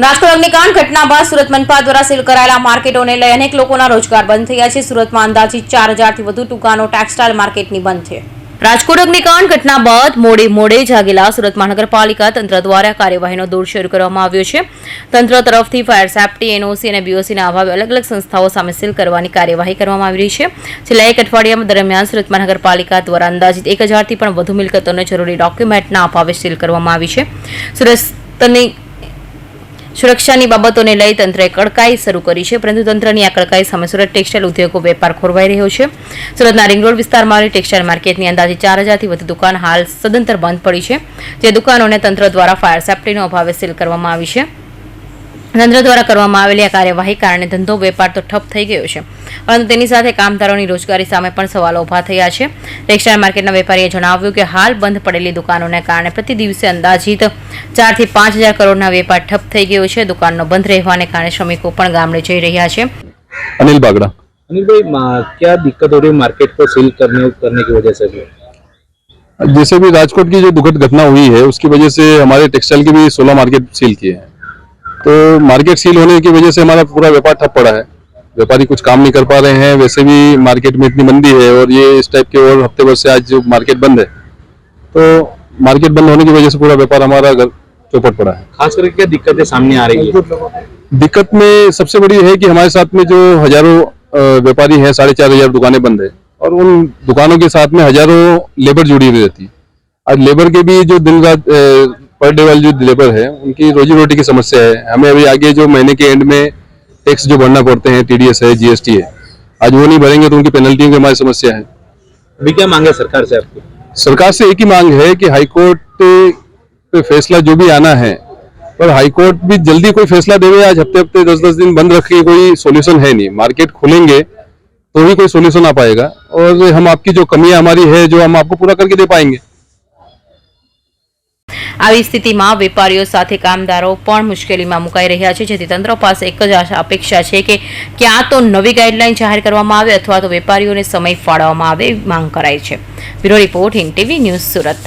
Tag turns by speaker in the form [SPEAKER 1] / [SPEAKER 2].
[SPEAKER 1] રાજકોટ અગ્નિકાંડ ઘટના બાદ સુરત મનપા દ્વારા સીલ કરાયેલા માર્કેટોને લઈ અનેક લોકોના રોજગાર બંધ થયા છે. સુરતમાં અંદાજિત ચાર હજારથી વધુ દુકાનો ટેક્સટાઇલ માર્કેટની બંધ છે. રાજકોટ અગ્નિકાંડ ઘટના બાદ મોડે મોડે જાગેલા સુરત મહાનગરપાલિકા તંત્ર દ્વારા કાર્યવાહીનો દોર શરૂ કરવામાં આવ્યો છે. તંત્ર તરફથી ફાયર સેફટી, એનઓસી અને બીઓસીના અભાવે અલગ અલગ સંસ્થાઓ સામે સીલ કરવાની કાર્યવાહી કરવામાં આવી રહી છે. છેલ્લા એક અઠવાડિયા દરમિયાન સુરત મહાનગરપાલિકા દ્વારા અંદાજિત એક હજારથી પણ વધુ મિલકતોને જરૂરી ડોક્યુમેન્ટના અભાવે સીલ કરવામાં આવી છે. સુરતની સુરક્ષાની બાબતોને લઈ તંત્રએ કડકાઈ શરૂ કરી છે, પરંતુ તંત્રની આ કડકાઈ સામે સુરત ટેક્સટાઇલ ઉદ્યોગો વેપાર ખોરવાઈ રહ્યો છે. સુરતના રિંગ રોડ વિસ્તારમાં ટેક્સટાઇલ માર્કેટની અંદાજે ચાર હજારથી વધુ દુકાન હાલ સદંતર બંધ પડી છે, જે દુકાનોને તંત્ર દ્વારા ફાયર સેફટીનો અભાવે સીલ કરવામાં આવી છે. તંત્ર દ્વારા કરવામાં આવેલી આ કાર્યવાહી કારણે ધંધો વેપાર તો ઠપ થઈ ગયો છે પરંતુ તેની સાથે કામદારોની રોજગારી સામે પણ સવાલો ઊભા થયા છે ટેક્સટાઇલ માર્કેટના વેપારીએ જણાવ્યું કે હાલ બંધ પડેલી દુકાનોને કારણે પ્રતિ દિવસે અંદાજિત ચારથી પાંચ હજાર કરોડના વેપાર ઠપ થઈ ગયો છે દુકાનનો બંધ રહેવાને કારણે શ્રમિકો પણ ગામડે જઈ રહ્યા છે
[SPEAKER 2] अनिल बागड़ा
[SPEAKER 3] अनिल भाई मा- क्या दिक्कत हो रही है मार्केट को सील करने करने की वजह से भी
[SPEAKER 2] जैसे भी राजकोट की जो दुखद घटना हुई है उसकी वजह से हमारे टेक्सटाइल की भी सोलह मार्केट सील किए हैं तो मार्केट सील होने की वजह से हमारा पूरा व्यापार ठप पड़ा है। व्यापारी कुछ काम नहीं कर पा रहे हैं वैसे भी मार्केट में इतनी मंदी है और ये इस टाइप के और हफ़्ते भर से आज जो मार्केट बंद है तो मार्केट बंद होने की वजह से पूरा व्यापार हमारा घर चौपट पड़ा है।
[SPEAKER 3] खास करके क्या दिक्कतें सामने आ रही है?
[SPEAKER 2] दिक्कत में सबसे बड़ी है कि हमारे साथ में जो हज़ारों व्यापारी हैं साढ़े चार हज़ार दुकानें बंद है और उन दुकानों के साथ में हज़ारों लेबर जुड़ी हुई रहती है। आज लेबर के भी जो दिन रात पर डे वाली जो लेबर है उनकी रोजी रोटी की समस्या है। हमें अभी आगे जो महीने के एंड में टैक्स जो भरना पड़ते हैं टीडीएस है जीएसटी है आज वो नहीं भरेंगे तो उनकी पेनल्टियों की हमारी समस्या है।
[SPEAKER 3] अभी क्या मांगे सरकार से आपकी?
[SPEAKER 2] सरकार से एक ही मांग है कि हाईकोर्ट पे फैसला जो भी आना है पर हाईकोर्ट भी जल्दी कोई फैसला देवे आज हफ़्ते हफ़्ते दस दस दिन बंद रखे कोई सोल्यूशन है नहीं। मार्केट खोलेंगे तो ही कोई सोल्यूशन आ पाएगा। और हम आपकी जो कमियाँ हमारी है जो हम आपको पूरा करके दे पाएँगे।
[SPEAKER 1] આવી સ્થિતિમાં વેપારીઓ સાથે કામદારો પણ મુશ્કેલીમાં મુકાઈ રહ્યા છે. જેથી તંત્ર પાસે એક જ અપેક્ષા છે કે ક્યાં તો નવી ગાઈડલાઈન જાહેર કરવામાં આવે અથવા તો વેપારીઓને સમય ફાળવવામાં આવે માંગ કરાઈ છે. Bureau report in TV news Surat.